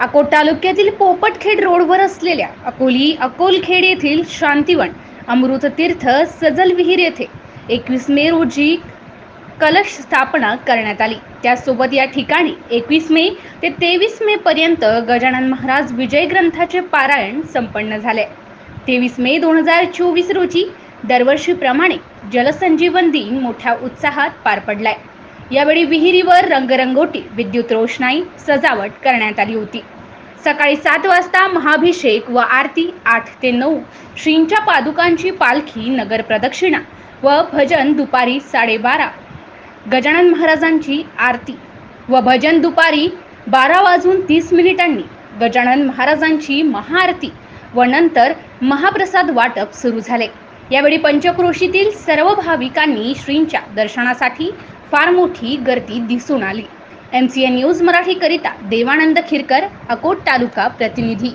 अकोट तालुक्यातील पोपटखेड रोडवर असलेल्या अकोली अकोलखेड येथील शांतिवन अमृततीर्थ सजल विहीर येथे एकवीस मे रोजी कलश स्थापना करण्यात आली. त्यासोबत या ठिकाणी एकवीस मे ते तेवीस मे पर्यंत गजानन महाराज विजय ग्रंथाचे पारायण संपन्न झाले. तेवीस मे दोन हजार चोवीस रोजी दरवर्षीप्रमाणे जलसंजीवन दिन मोठ्या उत्साहात पार पडलाय. यावेळी विहिरीवर रंगरंगोटी विद्युत रोषणाई सजावट करण्यात आली होती. सकाळी सात वाजता महाभिषेक व आरती आठ ते नऊ. श्रींच्या पादुकांची पालखी नगर प्रदक्षिणा व भजन दुपारी साडेबारा. गजानन महाराजांची आरती व भजन दुपारी बारा वाजून तीस मिनिटांनी गजानन महाराजांची महाआरती व नंतर महाप्रसाद वाटप सुरू झाले. यावेळी पंचक्रोशीतील सर्व भाविकांनी श्रींच्या दर्शनासाठी फार मोठी गर्दी दिसून आली. एम सी एन न्यूज मराठीकरिता देवानंद खिरकर अकोट तालुका प्रतिनिधी.